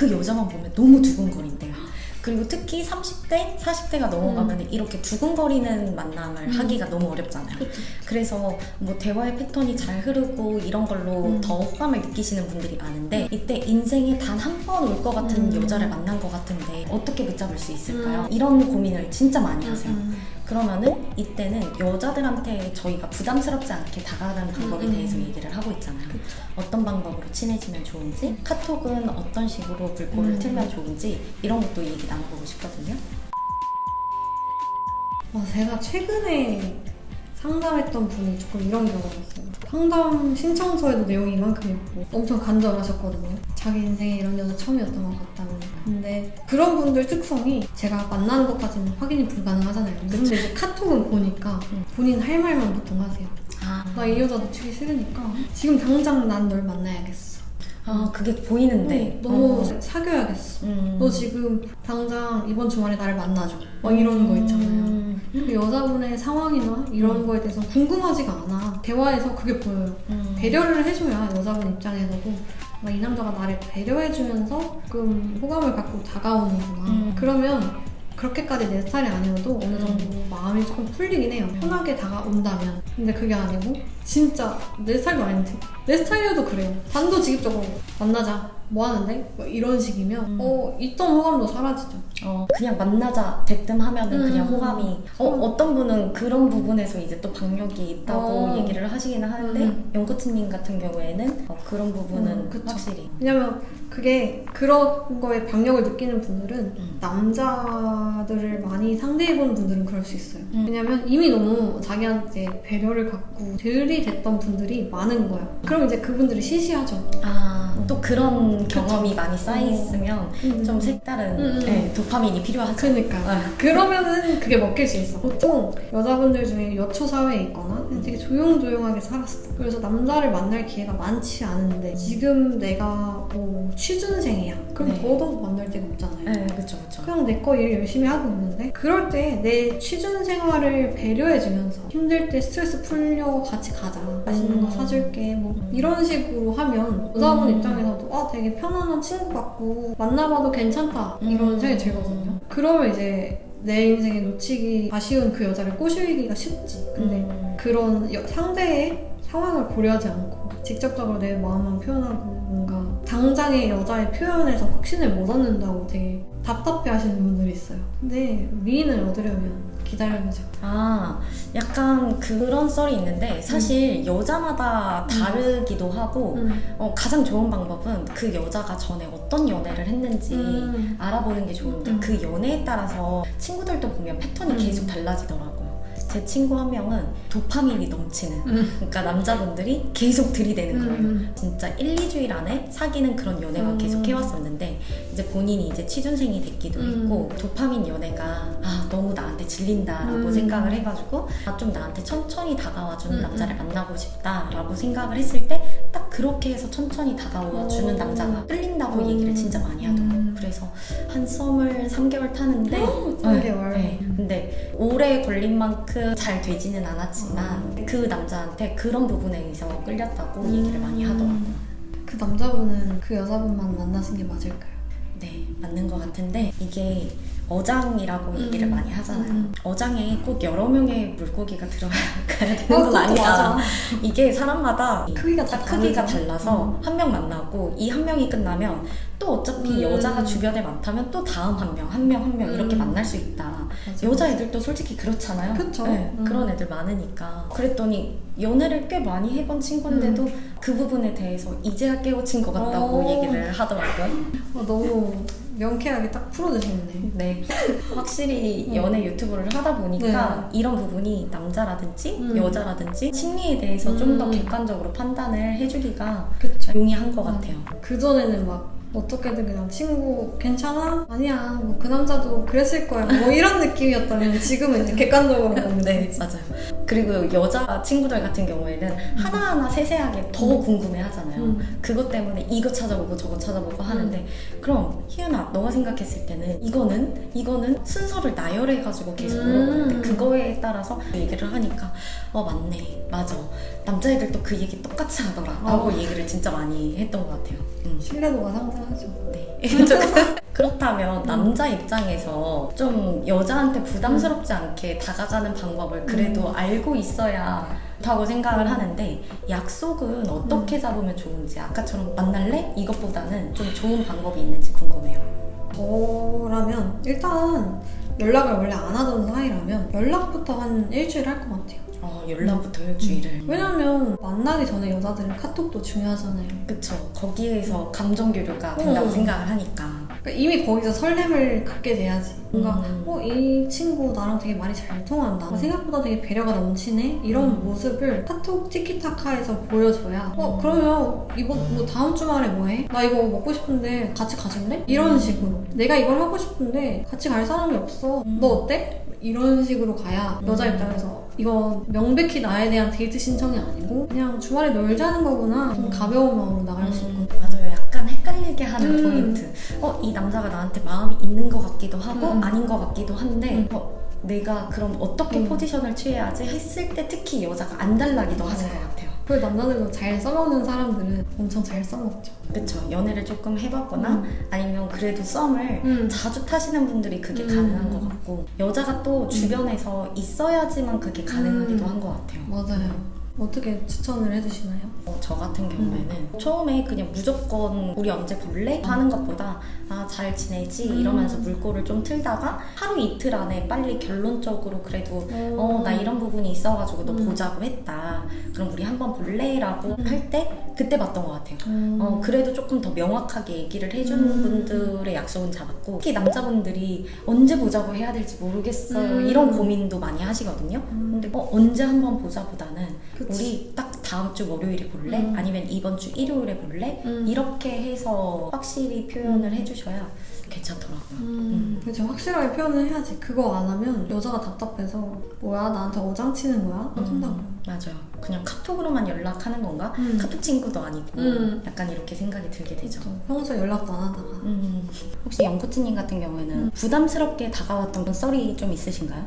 그 여자만 보면 너무 두근거린대요. 그리고 특히 30대, 40대가 넘어가면 이렇게 두근거리는 만남을 음. 하기가 너무 어렵잖아요. 그쵸. 그래서 뭐 대화의 패턴이 잘 흐르고 이런 걸로 음. 더 호감을 느끼시는 분들이 많은데 이때 인생에 단 한 번 올 것 같은 음. 여자를 만난 것 같은데 어떻게 붙잡을 수 있을까요? 이런 고민을 진짜 많이 하세요. 음. 그러면은 이때는 여자들한테 저희가 부담스럽지 않게 다가가는 방법에 음. 대해서 얘기를 하고 있잖아요. 그쵸. 어떤 방법으로 친해지면 좋은지, 카톡은 어떤 식으로 불꽃을 음. 틀면 좋은지 이런 것도 얘기 나눠보고 싶거든요. 어, 제가 최근에 상담했던 분이 조금 이런 경우가 있어요. 상담 신청서에도 내용이 이만큼 있고 엄청 간절하셨거든요. 자기 인생에 이런 여자 처음이었던 것 같다는. 근데 그런 분들 특성이 제가 만나는 것까지는 확인이 불가능하잖아요. 근데 이제 카톡은 보니까 음. 본인 할 말만 보통 하세요. 아, 나 이 여자 놓치기 싫으니까 지금 당장 난 널 만나야겠어. 아 그게 보이는데 어, 너무 어. 사귀어야겠어. 음. 너 지금 당장 이번 주말에 나를 만나줘. 막 이런 거 있잖아요. 음. 그 여자분의 상황이나 이런 거에 대해서 궁금하지가 않아. 대화에서 그게 보여요. 음. 배려를 해줘야 여자분 입장에서도 막 이 남자가 나를 배려해주면서 조금 호감을 갖고 다가오는구나. 음. 그러면 그렇게까지 내 스타일이 아니어도 어느 정도 마음이 조금 풀리긴 해요. 편하게 다가온다면. 근데 그게 아니고 진짜 내 스타일도 아닌데 내 스타일이어도 그래요. 단도직입적으로 만나자. 뭐 하는데? 뭐 이런 식이면 음. 어 있던 호감도 사라지죠. 어, 그냥 만나자 대뜸 하면은 그냥 음. 호감이 어, 어떤 분은 그런 부분에서 이제 또 박력이 있다고 어. 얘기를 하시기는 하는데 음. 연코치님 같은 경우에는 어, 그런 부분은 음, 그쵸. 확실히 왜냐면 그게 그런 거에 박력을 느끼는 분들은 음. 남자들을 많이 상대해보는 분들은 그럴 수 있어요. 음. 왜냐면 이미 너무 자기한테 배려를 갖고 들이댔던 분들이 많은 거야. 그럼 이제 그분들이 시시하죠. 아, 음. 또 그런. 경험이 많이 쌓여 있으면 좀 색다른 음. 네, 도파민이 필요하죠. 그니까. 아. 그러면은 그게 먹힐 수 있어. 보통 여자분들 중에 여초 사회에 있거나 되게 조용조용하게 살았어. 그래서 남자를 만날 기회가 많지 않은데 지금 내가 뭐 취준생이야. 그럼 네. 더더욱 만날 데가 없잖아요. 네, 그쵸, 그쵸. 그냥 내 거 일 열심히 하고 있는데 그럴 때 내 취준 생활을 배려해주면서 힘들 때 스트레스 풀려고 같이 가자 맛있는 거 음. 사줄게 뭐 이런 식으로 하면 여자분 음. 입장에서도 아 되게 편안한 친구 같고 만나봐도 괜찮다 이런 음. 생각이 들거든요 그러면 이제 내 인생에 놓치기 아쉬운 그 여자를 꼬시기가 쉽지 근데 음. 그런 여- 상대의 상황을 고려하지 않고 직접적으로 내 마음만 표현하고 뭔가 당장의 여자의 표현에서 확신을 못 얻는다고 되게 답답해 하시는 분들이 있어요. 근데 미인을 얻으려면 기다려야죠. 아, 약간 그런 썰이 있는데 음. 사실 여자마다 다르기도 하고 어, 가장 좋은 방법은 그 여자가 전에 어떤 연애를 했는지 음. 알아보는 게 좋은데 음. 그 연애에 따라서 친구들도 보면 패턴이 음. 계속 달라지더라고요. 제 친구 한 명은 도파민이 넘치는 음. 그러니까 남자분들이 계속 들이대는 거예요. 음. 진짜 1, 2주일 안에 사귀는 그런 연애가 음. 계속 해왔었는데 이제 본인이 이제 취준생이 됐기도 음. 했고 도파민 연애가 아 너무 나한테 질린다라고 음. 생각을 해가지고 아 좀 나한테 천천히 다가와주는 음. 남자를 만나고 싶다라고 생각을 했을 때 딱 그렇게 해서 천천히 다가와주는 오. 남자가 끌린다고 음. 얘기를 진짜 많이 하더라고요. 음. 그래서 한 썸을 3개월 타는데 3개월. 네. 근데 오래 걸린 만큼 잘 되지는 않았지만 음. 그 남자한테 그런 부분에 의해서 끌렸다고 얘기를 많이 하더라고요. 그 남자분은 그 여자분만 만나신 게 맞을까요? 네, 맞는 것 같은데 이게 어장이라고 얘기를 음. 많이 하잖아요. 음. 어장에 꼭 여러 명의 물고기가 들어가야 되는 어, 건 아니다. 맞아. 이게 사람마다 크기가 다다 크기가 다르죠. 달라서 음. 한명 만나고 이 한 명이 끝나면 또 어차피 음. 여자가 주변에 많다면 또 다음 한 명, 한 명, 한명 이렇게 음. 만날 수 있다. 맞아. 여자애들도 솔직히 그렇잖아요. 그쵸. 네, 음. 그런 애들 많으니까. 그랬더니 연애를 꽤 많이 해본 친구인데도 그 부분에 대해서 이제야 깨우친 것 같다고 음. 오. 얘기를 하더라고요. 어, 너무 명쾌하게 딱 풀어주셨네. 네. 확실히 음. 연애 유튜브를 하다 보니까 이런 부분이 남자라든지 음. 여자라든지 심리에 대해서 좀 더 음. 객관적으로 판단을 해주기가 그쵸. 용이한 것 같아요. 그전에는 막 어떻게든 그냥 친구 괜찮아? 아니야 뭐 그 남자도 그랬을 거야 뭐 이런 느낌이었다면 지금은 이제 객관적으로 보는 네. 맞아요. 그리고 여자 친구들 같은 경우에는 하나하나 세세하게 더 음. 궁금해 하잖아요. 음. 그것 때문에 이거 찾아보고 저거 찾아보고 하는데 그럼 희은아 너가 생각했을 때는 이거는 이거는 순서를 나열해 가지고 계속 음. 물어보는데 그거에 따라서 얘기를 하니까 어 맞네 맞아 남자애들도 그 얘기 똑같이 하더라 라고 어. 얘기를 진짜 많이 했던 것 같아요 음. 신뢰도가 속상하죠. 네. 그렇다면 남자 입장에서 좀 여자한테 부담스럽지 않게 다가가는 방법을 그래도 알고 있어야 좋다고 생각을 하는데 약속은 어떻게 잡으면 좋은지 아까처럼 만날래? 이것보다는 좀 좋은 방법이 있는지 궁금해요. 저라면 일단 연락을 원래 안 하던 사이라면 연락부터 한 일주일 할 것 같아요. 어, 연락부터 일주일을. 왜냐면 만나기 전에 여자들은 카톡도 중요하잖아요. 그쵸. 거기에서 감정 교류가 된다고 어. 생각을 하니까. 그러니까 이미 거기서 설렘을 갖게 돼야지. 뭔가 음. 어, 이 친구 나랑 되게 말이 잘 통한다. 음. 생각보다 되게 배려가 넘치네. 이런 음. 모습을 카톡 티키타카에서 보여줘야 어 음. 그러면 이번 뭐 다음 주말에 뭐해? 나 이거 먹고 싶은데 같이 가줄래? 이런 음. 식으로 내가 이걸 하고 싶은데 같이 갈 사람이 없어. 음. 너 어때? 이런 식으로 가야 여자 음. 입장에서 이거 명백히 나에 대한 데이트 신청이 아니고 그냥 주말에 놀자는 거구나 좀 음. 가벼운 마음으로 나갈 수 있고 음, 맞아요. 약간 헷갈리게 하는 음. 포인트. 어, 이 남자가 나한테 마음이 있는 것 같기도 하고 음. 아닌 것 같기도 한데 음. 어, 내가 그럼 어떻게 음. 포지션을 취해야지 했을 때 특히 여자가 안 달라기도 하는 맞아요. 것 같아요. 그 남자들도 잘 써먹는 사람들은 엄청 잘 써먹죠. 그쵸. 연애를 조금 해봤거나 음. 아니면 그래도 썸을 음. 자주 타시는 분들이 그게 음. 가능한 것 같고 여자가 또 주변에서 있어야지만 그게 가능하기도 음. 한것 같아요. 맞아요. 어떻게 추천을 해주시나요? 어, 저 같은 경우에는 처음에 그냥 무조건 우리 언제 볼래? 하는 것보다 아 잘 지내지 음. 이러면서 물꼬를 좀 틀다가 하루 이틀 안에 빨리 결론적으로 그래도 어 나 이런 부분이 있어가지고 너 음. 보자고 했다 그럼 우리 한번 볼래?라고 음. 할 때 그때 봤던 것 같아요 어, 그래도 조금 더 명확하게 얘기를 해주는 음. 분들의 약속은 잡았고 특히 남자분들이 언제 보자고 해야 될지 모르겠어요 음. 이런 고민도 많이 하시거든요 음. 근데 어, 언제 한번 보자보다는 그치. 우리 딱 다음 주 월요일에 볼래? 음. 아니면 이번 주 일요일에 볼래? 음. 이렇게 해서 확실히 표현을 음. 해주셔야 괜찮더라고요. 음. 그렇죠. 확실하게 표현을 해야지. 그거 안 하면 여자가 답답해서 뭐야 나한테 어장 치는 거야? 한다고. 음, 맞아요. 그냥 카톡으로만 연락하는 건가? 음. 카톡 친구도 아니고 음. 약간 이렇게 생각이 들게 되죠. 그렇죠. 평소에 연락도 안 하다가. 음, 혹시 영코치님 같은 경우에는 음. 부담스럽게 다가왔던 썰이 좀 있으신가요?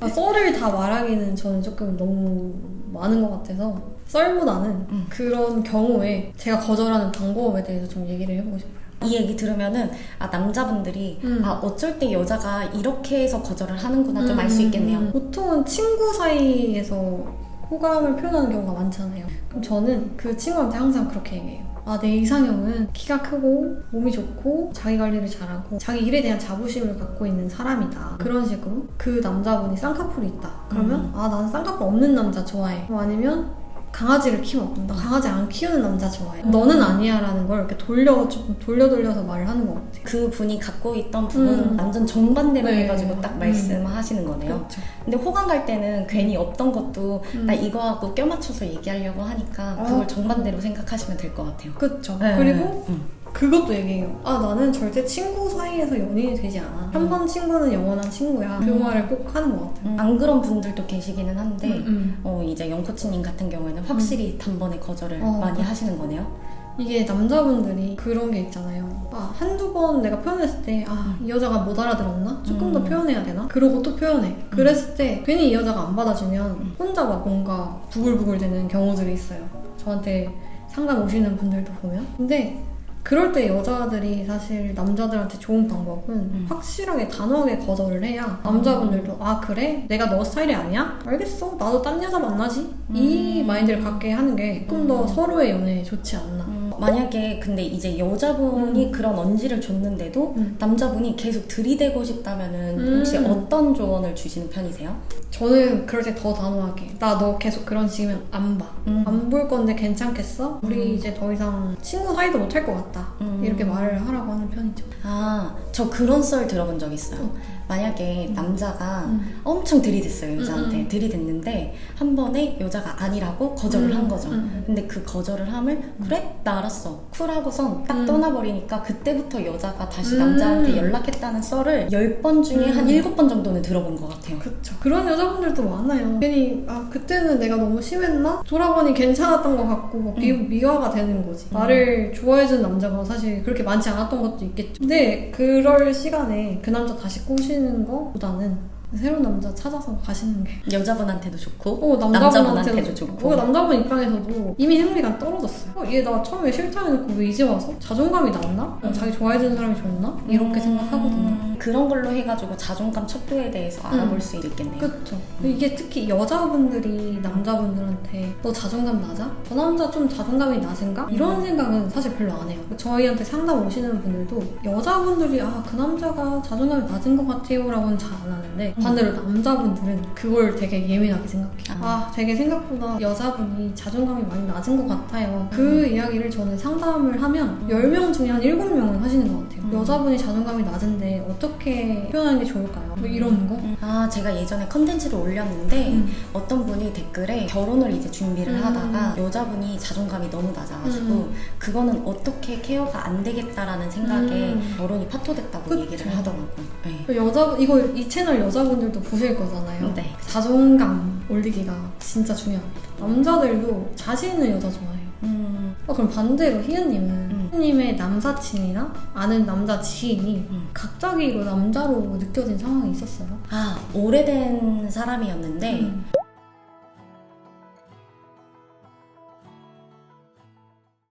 아, 썰을 다 말하기는 저는 조금 너무 많은 것 같아서 썰보다는 음. 그런 경우에 제가 거절하는 방법에 대해서 좀 얘기를 해보고 싶어요. 이 얘기 들으면은 아 남자분들이 음. 아 어쩔 때 여자가 이렇게 해서 거절을 하는구나 좀 알 수 있겠네요. 음, 보통은 친구 사이에서 호감을 표현하는 경우가 많잖아요. 그럼 저는 그 친구한테 항상 그렇게 얘기해요. 아, 내 이상형은 키가 크고 몸이 좋고 자기 관리를 잘하고 자기 일에 대한 자부심을 갖고 있는 사람이다. 그런 식으로 그 남자분이 쌍꺼풀이 있다. 그러면 음. 아, 나는 쌍꺼풀 없는 남자 좋아해. 뭐 아니면 강아지를 키워. 나 강아지 안 키우는 남자 좋아해. 음. 너는 아니야라는 걸 이렇게 돌려 조금 돌려 돌려서 말을 하는 것 같아요. 그 분이 갖고 있던 부분은 음. 완전 정반대로 네. 해가지고 딱 음. 말씀하시는 거네요. 그렇죠. 근데 호감 갈 때는 괜히 없던 것도 음. 나 이거하고 껴맞춰서 얘기하려고 하니까 어. 그걸 정반대로 생각하시면 될 것 같아요. 그렇죠. 네. 그리고 음. 그것도 얘기해요. 아, 나는 절대 친구 사이에서 연인이 되지 않아. 한 번 친구는 영원한 친구야. 그 음. 말을 꼭 하는 것 같아요. 음, 안 그런 분들도 계시기는 한데 음. 어, 이제 영코치님 같은 경우에는 확실히 단번에 거절을 어. 많이 하시는 거네요. 이게 남자분들이 그런 게 있잖아요. 아, 한두 번 내가 표현했을 때, 아, 이 여자가 못 알아들었나? 조금 더 음. 표현해야 되나? 그러고 또 표현해. 그랬을 때, 괜히 이 여자가 안 받아주면 혼자 막 뭔가 부글부글 되는 경우들이 있어요. 저한테 상담 오시는 분들도 보면. 근데, 그럴 때 여자들이 사실 남자들한테 좋은 방법은 음. 확실하게 단호하게 거절을 해야 남자분들도 아 그래? 내가 너 스타일이 아니야? 알겠어 나도 딴 여자 만나지 이 음. 마인드를 갖게 하는 게 조금 더 음. 서로의 연애에 좋지 않나 음, 만약에 근데 이제 여자분이 그런 언지를 줬는데도 음. 남자분이 계속 들이대고 싶다면은 음. 혹시 어떤 조언을 주시는 편이세요? 저는 그럴 때 더 단호하게 나 너 계속 그런 식이면 안 봐. 음. 안볼 건데 괜찮겠어? 우리 음. 이제 더 이상 친구 사이도 못 할 것 같다. 음. 이렇게 말을 하라고 하는 편이죠. 아, 저 그런 썰 들어본 적 있어요. 만약에 남자가 음. 엄청 들이댔어요, 여자한테. 음, 음. 들이댔는데, 한 번에 여자가 아니라고 거절을 음, 한 거죠. 음. 근데 그 거절을 함을, 그래? 나 알았어. 쿨하고선 딱 음. 떠나버리니까, 그때부터 여자가 다시 음. 남자한테 연락했다는 썰을 10번 중에 음. 한 7번 정도는 들어본 것 같아요. 그쵸. 그런 여자분들도 많아요. 괜히 아 그때는 내가 너무 심했나? 돌아보니 괜찮았던 것 같고 뭐 미, 미화가 되는 거지. 음. 나를 좋아해준 남자가 사실 그렇게 많지 않았던 것도 있겠죠. 근데 그럴 시간에 그 남자 다시 꼬시는 것보다는 새로운 남자 찾아서 가시는 게 여자분한테도 좋고 어, 남자분한테도 좋고. 어, 남자분 입장에서도 이미 행미가 떨어졌어요. 어, 얘 나 처음에 싫다 해놓고 왜 이제 와서? 자존감이 낮나? 어, 음. 자기 좋아해주는 사람이 좋나? 이렇게 생각하거든요. 음, 그런 걸로 해가지고 자존감 척도에 대해서 알아볼 음. 수 있겠네요. 그쵸. 이게 특히 여자분들이 남자분들한테 너 자존감 낮아? 저 남자 좀 자존감이 낮은가? 이런 생각은 사실 별로 안 해요. 저희한테 상담 오시는 분들도 여자분들이 아, 그 남자가 자존감이 낮은 것 같아요 라고는 잘 안 하는데 음. 반대로 남자분들은 그걸 되게 예민하게 생각해요. 아. 아, 되게 생각보다 여자분이 자존감이 많이 낮은 것 같아요. 그 음. 이야기를 저는 상담을 하면 10명 중에 한 7명은 하시는 것 같아요. 음. 여자분이 자존감이 낮은데 어떻게 표현하는 게 좋을까요? 뭐 이런 거? 아, 제가 예전에 컨텐츠를 올렸는데 음. 어떤 분이 댓글에 결혼을 이제 준비를 음. 하다가 여자분이 자존감이 너무 낮아가지고 음. 그거는 어떻게 케어가 안 되겠다라는 생각에 음. 결혼이 파토됐다고 그쵸. 얘기를 하더라고요. 네. 여자 이거 이 채널 여자분들도 보실 거잖아요. 네. 자존감 올리기가 진짜 중요합니다. 남자들도 자신 있는 여자 좋아해요. 음, 어, 그럼 반대로 희연님은 음. 희연님의 남사친이나 아는 남자 지인이 음. 갑자기 이거 남자로 느껴진 상황이 있었어요? 아 오래된 사람이었는데 음.